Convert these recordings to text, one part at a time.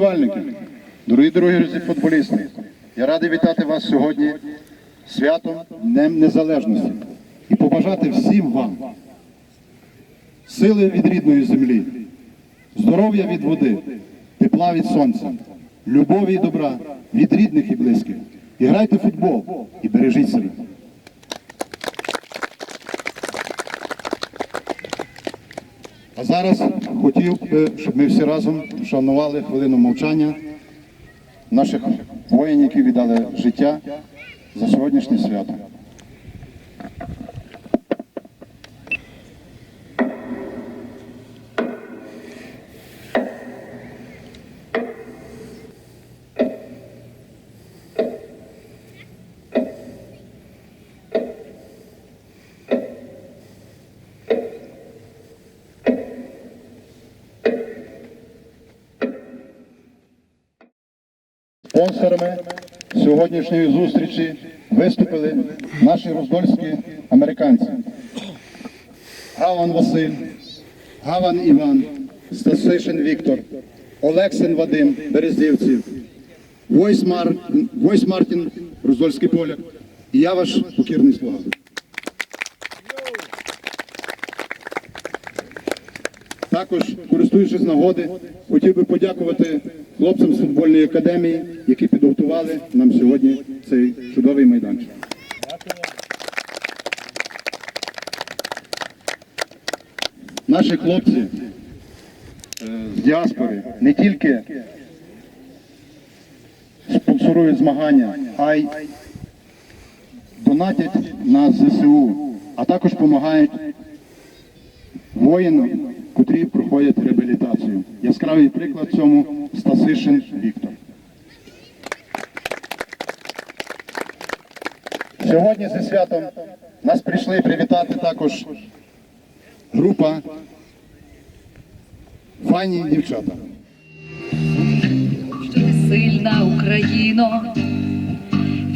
Вболівальники, дорогі друзі футболісти, я радий вітати вас сьогодні святом Днем Незалежності і побажати всім вам сили від рідної землі, здоров'я від води, тепла від сонця, любові і добра від рідних і близьких. І грайте в футбол і бережіть себе. А зараз хотів би, щоб ми всі разом вшанували хвилину мовчання наших воїнів, які віддали життя за сьогоднішнє свято. Спонсорами сьогоднішньої зустрічі виступили наші роздольські американці. Гаван Василь, Гаван Іван, Стасишин Віктор, Олексин Вадим, Березівців, Войс, Мар... Войс Мартін, Роздольський поляк. І я ваш покірний слуга. Також, користуючись нагоди, хотів би подякувати хлопцям з футбольної академії, які підготували нам сьогодні цей чудовий майданчик. Наші хлопці е, з діаспори не тільки спонсорують змагання, а й донатять на ЗСУ, а також допомагають воїнам, котрі проходять реабілітацію. Яскравий приклад цьому Стасишин Віктор. Сьогодні зі святом нас прийшли привітати також група файні дівчата. сильна Україно,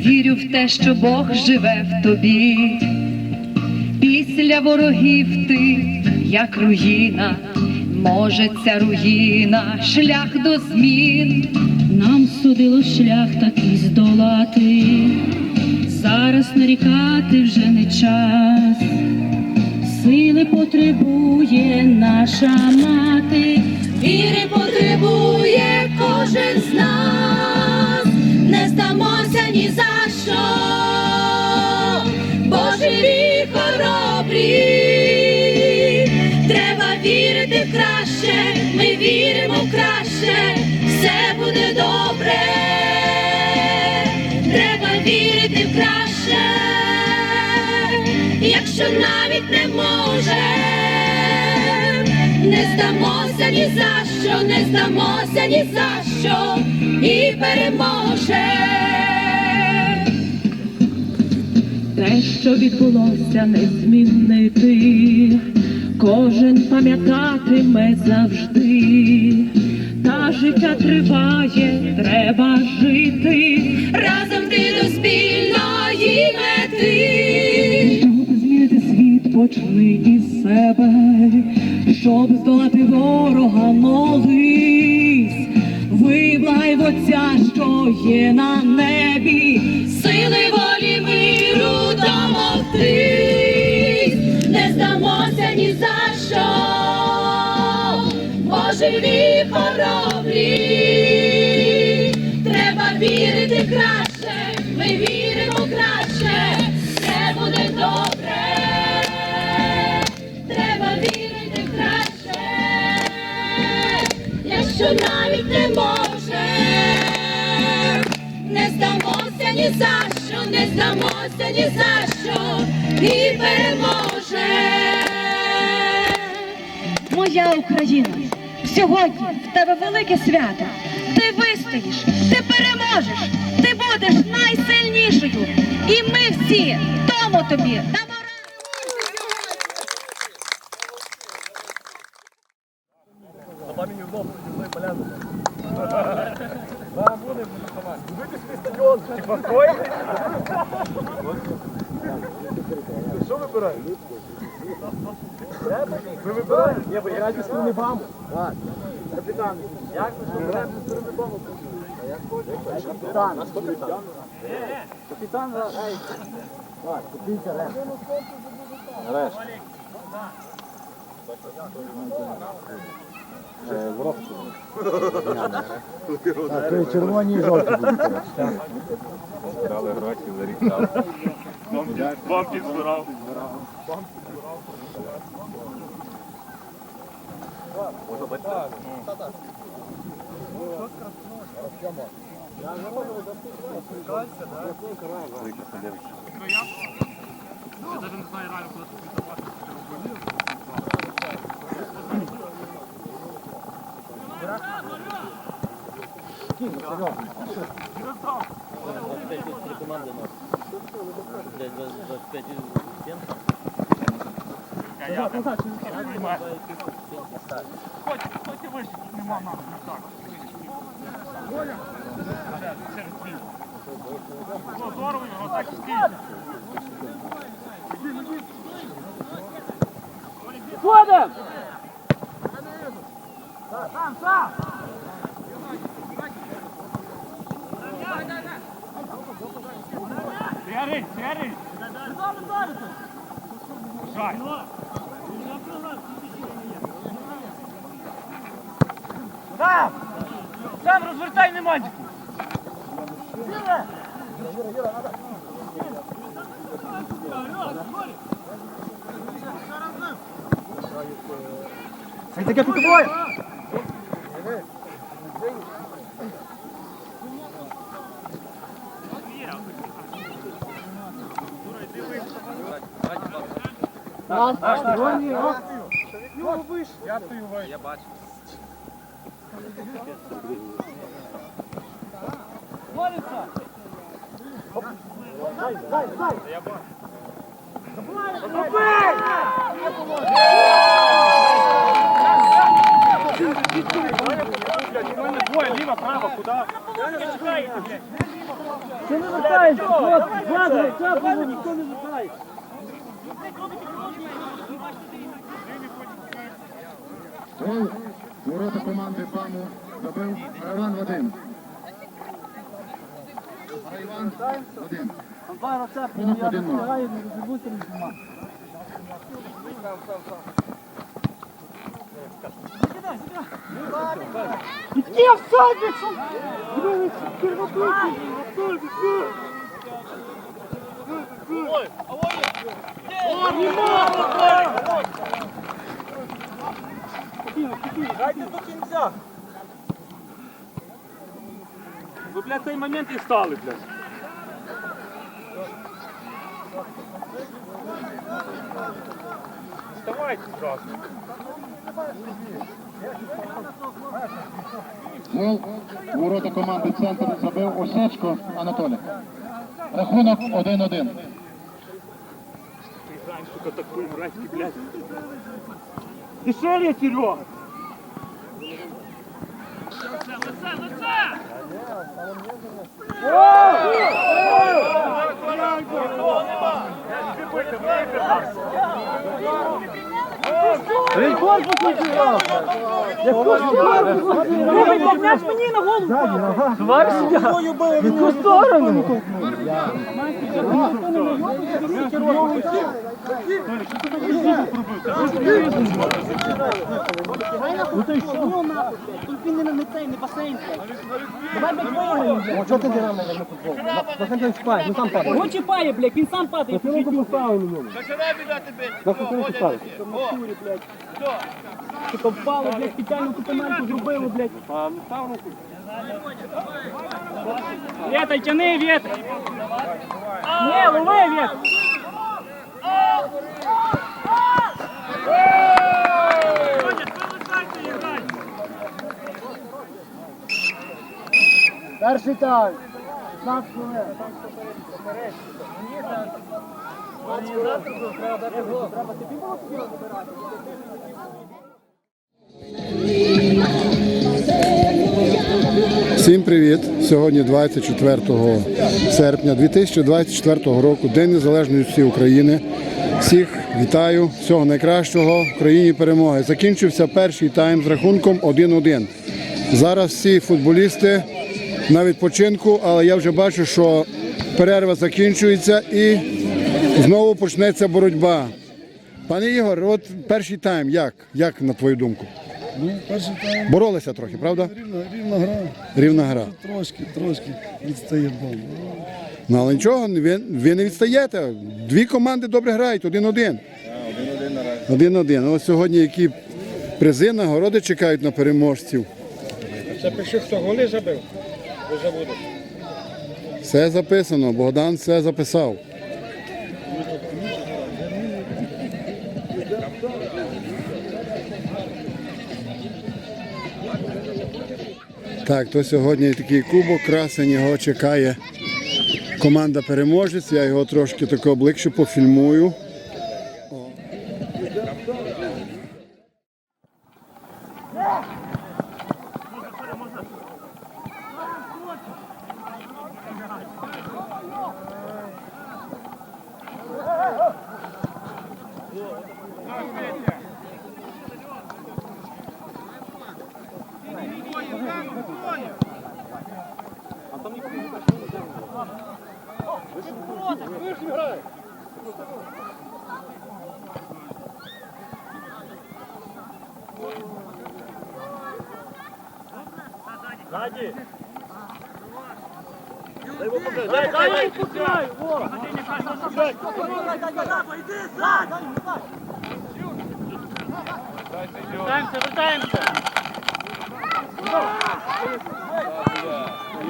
вірю в те, що Бог живе в тобі. Після ворогів ти, як руїна, може ця руїна, шлях до змін. Нам судило шлях такий здолати, зараз нарікати вже не час. Сили потребує наша мати, віри потребує кожен з нас, не здамося ні за що, краще, ми віримо в краще, все буде добре, треба вірити в краще, якщо навіть не може, не здамося ні за що, не здамося ні за що і переможе. Те, що відбулося, не змінити, кожен пам'ятатиме завжди, та життя триває, треба жити, разом ти до спільної мети. Щоб змінити світ, почни із себе, щоб здолати ворога, молись. Виблагай в Отця, що є на небі, сили волі миру домогтись, не здамося ні за що, Божеві хоробрі, треба вірити краще, ми віримо краще, все буде добре, треба вірити краще. Якщо навіть не може, не здамося ні за що, не здамося ні за що. І переможе. Моя Україна, сьогодні в тебе велике свято. Ти вистоїш, ти переможеш, ти будеш найсильнішою. І ми всі тому тобі дамо раду. Що вибираєте? Ви вибираєте? Ні, ви граєте з не вам. Капітан, як ви що берете з сторони дому? Капітан. Капітан. Капітан, ей. Так, купіться, решт. Решт. Так, то червоні і жовті будуть. Брали гроші, зарікали. Може бути? Я навіть не знаю реально, куди тобі запасти. Команди нас. 25 7 там. Вам підзбирав. Сам розвертай немадіку. Це таке тут двоє. Двоє, ліва, права, куди? Ти не вертаєшся, от, ладно, цапу, ніхто не вертає. Гол ворота команди ПАМу забив Раван Вадим. Іван Вадим. Рахунок 1-0. Дайте до кінця. Ви, блядь, цей момент і стали, блядь. Вставайте зразу. Гол ворота команди центр забив Осечко Анатолій. Рахунок 1-1. Граємо, сука, такой мразьки, блядь. Дешевле, Серега. Он чіпає, блядь, він сам падає. Типа впало, блядь, спеціальну купименту зробили, блядь. Вєтай, тяни, вєтай. Ні, лови, вєтай. Перший тайм. 15 хвилин. Всім привіт! Сьогодні 24 серпня 2024 року, День Незалежності України. Всіх вітаю, всього найкращого в країні перемоги. Закінчився перший тайм з рахунком 1-1. Зараз всі футболісти на відпочинку, але я вже бачу, що перерва закінчується і знову почнеться боротьба. Пане Ігор, от перший тайм, як? Як на твою думку? Ну, перший тайм Боролися трохи, правда? рівна, рівна гра. Рівна гра. Трошки, трошки відстає дом. Ну але нічого, ви, ви не відстаєте. Дві команди добре грають, один-один. Один-один наразі. Один-один. Ось сьогодні які призи, нагороди чекають на переможців. Запиши, хто голи забив, бо забуду. Все записано, Богдан все записав. Так, то сьогодні такий кубок, красень його чекає команда переможець. Я його трошки тако облегшу, пофільмую. Дай, дай, дай, пускай! Во! Вертаємося, вертаємося!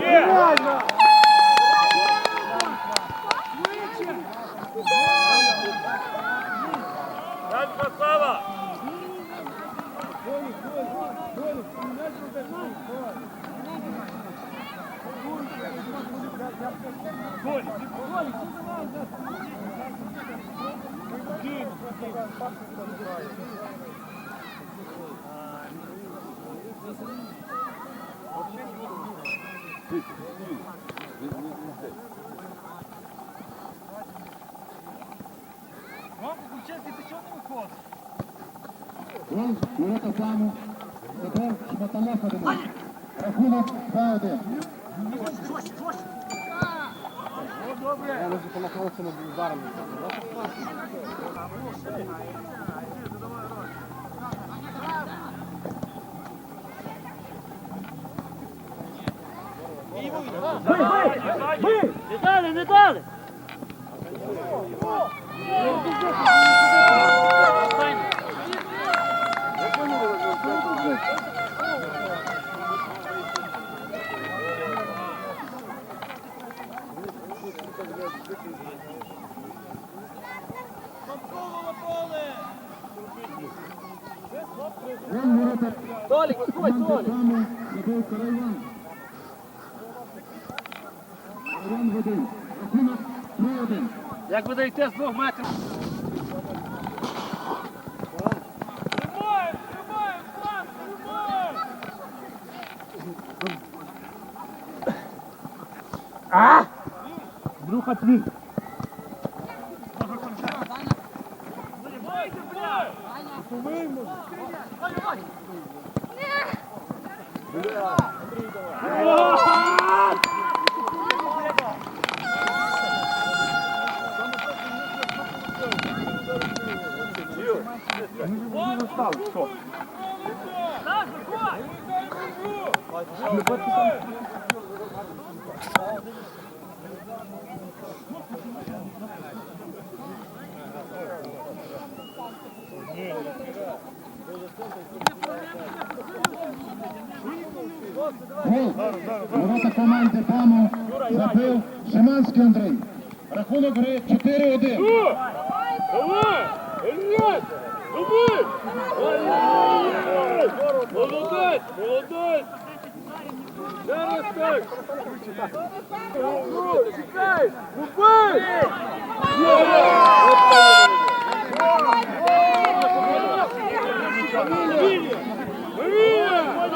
Є! Дай, Гол ворота саму. Забив Шматалов один. Рахунок 2-1. Не дали, не дали! Гол ворота Толік, стой, Толік! Забив Карайван. Карайван в один. Рахунок 3-1. Як ви даєте з двох метрів? Тримаємо, тримаємо, Стас, тримаємо! А! Друга твій. Гол ворота команди ПАМу забив Шиманський Андрій. Рахунок гри 4-1. Давай! Ільяс! Молодець! Молодець! Зараз так! Чекай! Губи! Фамілія!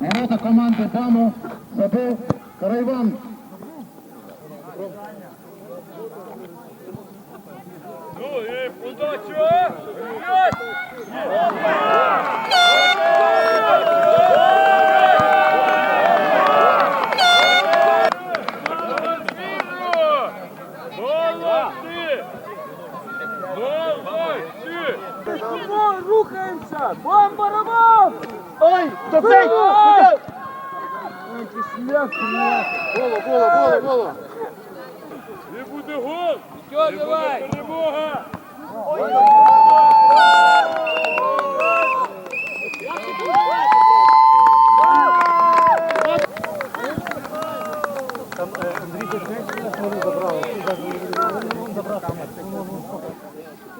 Ворота команди Дамо. забив Карайван. Не буде гол! Що, давай! Перемога!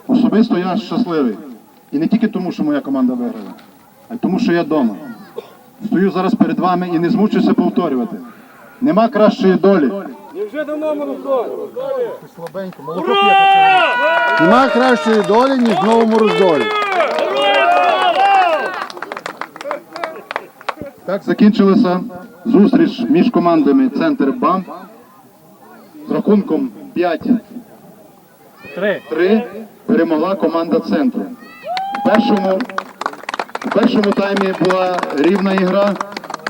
Особисто я щасливий. І не тільки тому, що моя команда виграла, а й тому, що я вдома. Стою зараз перед вами і не змучуся повторювати. Нема кращої долі. Невже до номеру 40? Нема кращої долі, ніж в новому роздолі. Так закінчилася зустріч між командами Центр БАМ з рахунком 5-3 перемогла команда центру. В першому, в першому таймі була рівна ігра,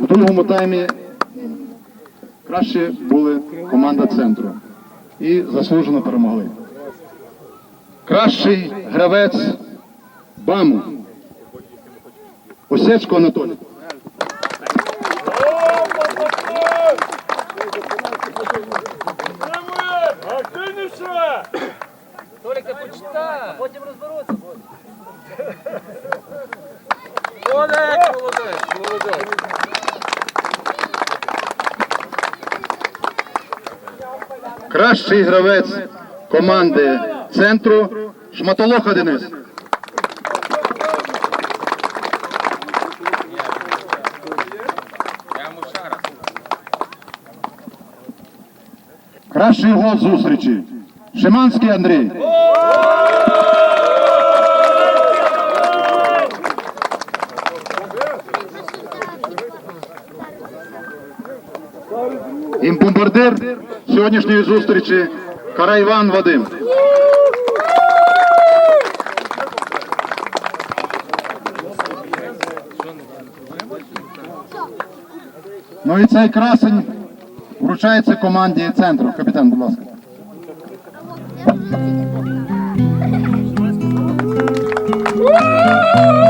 в другому таймі краще були команда центру і заслужено перемогли. Кращий гравець БАМу Осечко Анатолій. Толіка почитай. Потім розберуться. Молодець, молодець, молодець. Кращий гравець команди центру Шматолоха Денис. Кращий гол зустрічі. Шиманський Андрій. І бомбардир сьогоднішньої зустрічі Карайван Вадим. Ну і цей красень вручається команді центру. Капітан, будь ласка. Слава